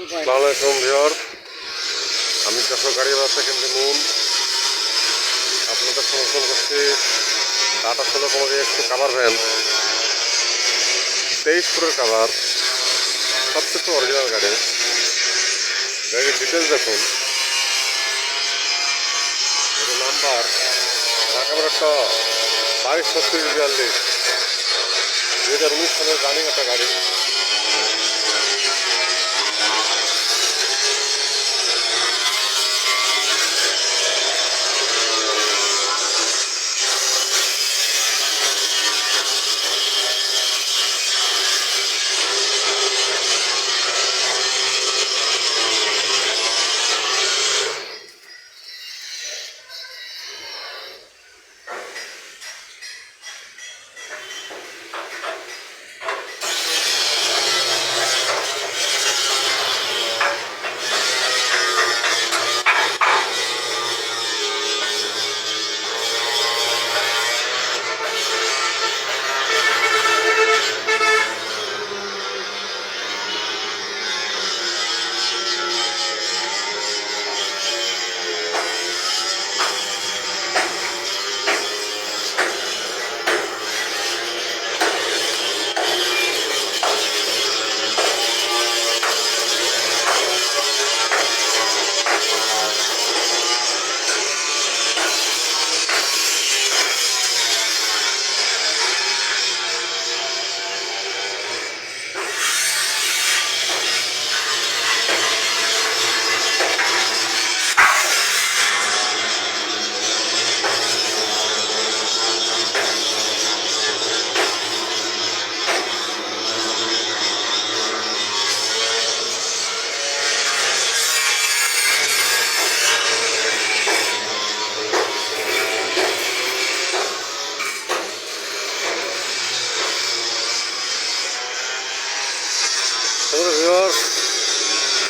আসসালামাইকুম ভিওর আমি যশোর গাড়ি ব্যবসা কেন্দ্রে নুন আপনাদের সমর্থন করছি টাটা ষোলো পনেরো একটু কাভার ভ্যান তেইশ ফুটের কাভার সব কিছু অরিজিনাল গাড়ি। গাড়ির ডিটেলস দেখুন। নাম্বার ঢাকা একটা বাইশ ছত্রিশ বিয়াল্লিশ। দু হাজার উনিশ সালের রানিং একটা গাড়ি।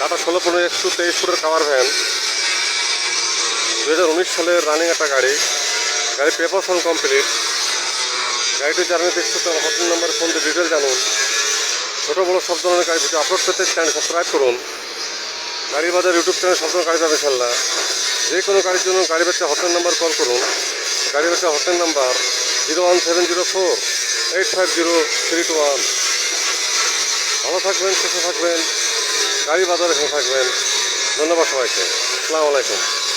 টাটা ষোলো পনেরো একশো তেইশ ফুটের কাভার ভ্যান। দু হাজার উনিশ সালের রানিং একটা গাড়ি। গাড়ি পেপার ফোন কমপ্লিট গাড়িটি জার্নি দেখতে তার হোটেল নাম্বার ফোন দিয়ে ডিটেল জানুন। ছোটো বড়ো সব ধরনের গাড়ি ভিডিও আপলোড করতে চ্যানেল সাবস্ক্রাইব করুন। গাড়ি বাজার ইউটিউব চ্যানেল সব ধরনের গাড়ি পাবে ইনশাল্লাহ যে কোনো গাড়ির জন্য গাড়ি বাচ্চা হোটেল নাম্বার কল করুন। গাড়ি বাচ্চা hotel number zero one seven zero four eight five zero three two one ভালো থাকবেন, সুস্থ থাকবেন। গাড়ি বাজারে থাকবেন। ধন্যবাদ সবাইকে। আসসালামু আলাইকুম।